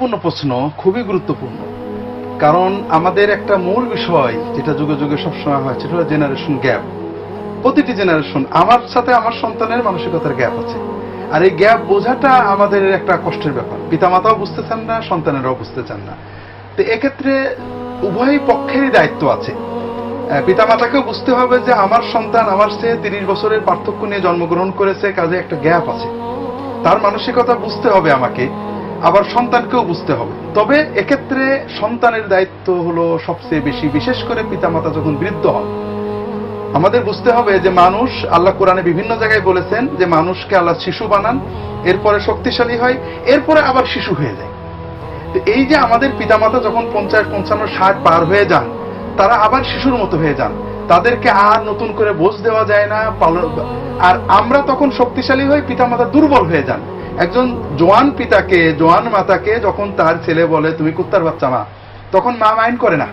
গুরুত্বপূর্ণ প্রশ্ন, খুবই গুরুত্বপূর্ণ। কারণ আমাদের একটা মূল বিষয় যেটা যুগে যুগে সবসময় হয়, সেটা হলো জেনারেশন গ্যাপ প্রতিটি জেনারেশন আমার সাথে আমার সন্তানের মানসিকতার গ্যাপ আছে। আর এই গ্যাপ বোঝাটা আমাদের একটা কষ্টের ব্যাপার। পিতামাতাও বুঝতে চান না, সন্তানেরাও বুঝতে চান না। তো এক্ষেত্রে উভয় পক্ষেরই দায়িত্ব আছে। পিতামাতাকেও বুঝতে হবে যে আমার সন্তান আমার চেয়ে তিরিশ বছরের পার্থক্য নিয়ে জন্মগ্রহণ করেছে, কাজে একটা গ্যাপ আছে। তার মানসিকতা বুঝতে হবে আমাকে। আবার সন্তানকেও বুঝতে হবে। তবে এক্ষেত্রে সন্তানের দায়িত্ব হলো সবচেয়ে বেশি, বিশেষ করে পিতামাতা যখন বৃদ্ধ হন, আমাদের বুঝতে হবে যে মানুষ, আল্লাহ কোরআনে বিভিন্ন জায়গায় বলেছেন যে মানুষকে আল্লাহ শিশু বানান, এরপরে শক্তিশালী হয়, এরপরে আবার শিশু হয়ে যায়। এই যে আমাদের পিতামাতা যখন পঞ্চাশ, পঞ্চান্ন, ষাট পার হয়ে যান, তারা আবার শিশুর মতো হয়ে যান। তাদেরকে আর নতুন করে বোঝ দেওয়া যায় না পালন আর আমরা তখন শক্তিশালী হই পিতামাতা দুর্বল হয়ে যান। একজন জোয়ান পিতাকে, জোয়ান মাতাকে যখন তার ছেলে বলে, তুমি কুত্তার বাচ্চা মা, তখন মা মাইন্ড করে না।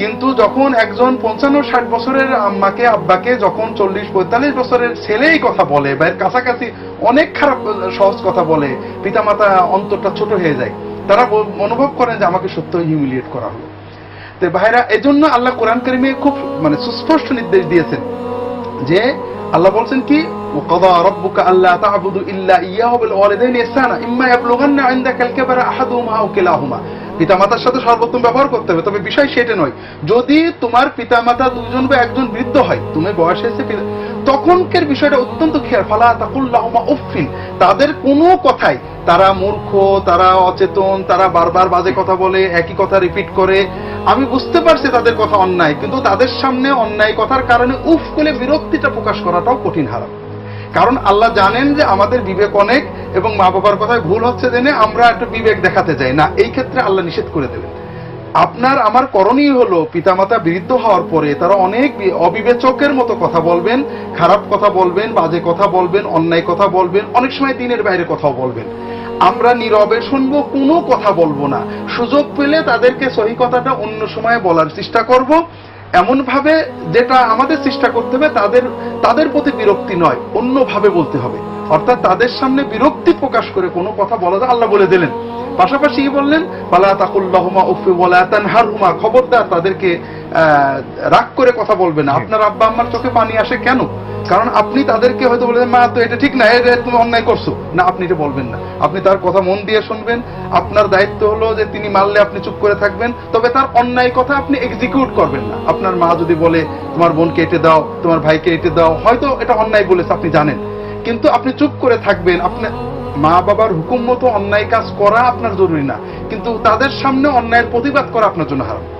কিন্তু যখন একজন পঞ্চান্ন, ষাট বছরের আম্মাকে, আব্বাকে যখন চল্লিশ, পঁয়তাল্লিশ বছরের ছেলেই কথা বলে বা এর কাছাকাছি অনেক খারাপ, সহজ কথা বলে, পিতামাতা অন্তরটা ছোট হয়ে যায়, তারা অনুভব করেন যে আমাকে সত্য হিউমিলিয়েট করা হলো। তো ভাইরা, এজন্য আল্লাহ কোরআন করিমে খুব মানে সুস্পষ্ট নির্দেশ দিয়েছেন যে আল্লাহ বলছেন কি وقضى ربك ألا تعبدوا إلا إياه وبالوالدين إحسانا إما يبلغن عندك الكبر أحدهما أو كلاهما পিতামাতার সাথে সর্বোত্তম ব্যবহার করতে হবে। তবে বিষয় সেটা নয়। যদি তোমার পিতামাতা দুজন বা একজন বৃদ্ধ হয়, তুমি বয়স পিতা- তখনকার বিষয়টা অত্যন্ত খেয়াল। ফালা তাকুল্লাহমা উফিন তাদের কোনো কথাই, তারা মূর্খ, তারা অচেতন, তারা বারবার বাজে কথা বলে, একই কথা রিপিট করে। আমি বুঝতে পারছি তাদের কথা অন্যায়, কিন্তু তাদের সামনে অন্যায় কথার কারণে উফ করে বিরক্তিটা প্রকাশ করাটাও কঠিন হারাম। কারণ আল্লাহ জানেন যে আমাদের বিবেক অনেক এবং মা বাবার কথায় ভুল হচ্ছে জেনে আমরা একটু বিবেক দেখাতে যাই না, এই ক্ষেত্রে আল্লাহ নিষেধ করে দেবেন। আপনার, আমার করণীয় হলো পিতামাতা বৃদ্ধ হওয়ার পরে তারা অনেক অবিবেচকের মতো কথা বলবেন, খারাপ কথা বলবেন, বাজে কথা বলবেন, অন্যায় কথা বলবেন, অনেক সময় দিনের বাইরে কথাও বলবেন। আমরা নীরবে শুনব, কোনো কথা বলব না। সুযোগ পেলে তাদেরকে সহি কথাটা অন্য সময় বলার চেষ্টা করব। এমন ভাবে যেটা আমাদের চেষ্টা করতে হবে, তাদের তাদের প্রতি বিরক্তি নয়, অন্যভাবে বলতে হবে। অর্থাৎ তাদের সামনে বিরক্তি প্রকাশ করে কোনো কথা বলা যায়, আল্লাহ বলে দিলেন। পাশাপাশি কি বললেন পালা তাকুল্লাহমা উফি বলা তানহারহুমা খবরদার তাদেরকে রাগ করে কথা বলবে না। আপনার আব্বা আম্মার চোখে পানি আসে কেন? কারণ আপনি তাদেরকে হয়তো বলে মা, তো এটা ঠিক না এটা তুমি অন্যায় করছ। না, আপনি এটা বলবেন না। আপনি তার কথা মন দিয়ে শুনবেন। আপনার দায়িত্ব হলো যে তিনি মারলে আপনি চুপ করে থাকবেন, তবে তার অন্যায় কথা আপনি এক্সিকিউট করবেন না। আপনার মা যদি বলে, তোমার বোনকে এটে দাও, তোমার ভাইকে এটে দাও হয়তো এটা অন্যায় বলেছে, আপনি জানেন। কিন্তু আপনি চুপ করে থাকবেন। আপনি মা বাবার হুকুম মতো অন্যায় কাজ করা আপনার জরুরি না। কিন্তু তাদের সামনে অন্যায়ের প্রতিবাদ করা আপনার জন্য হারাম।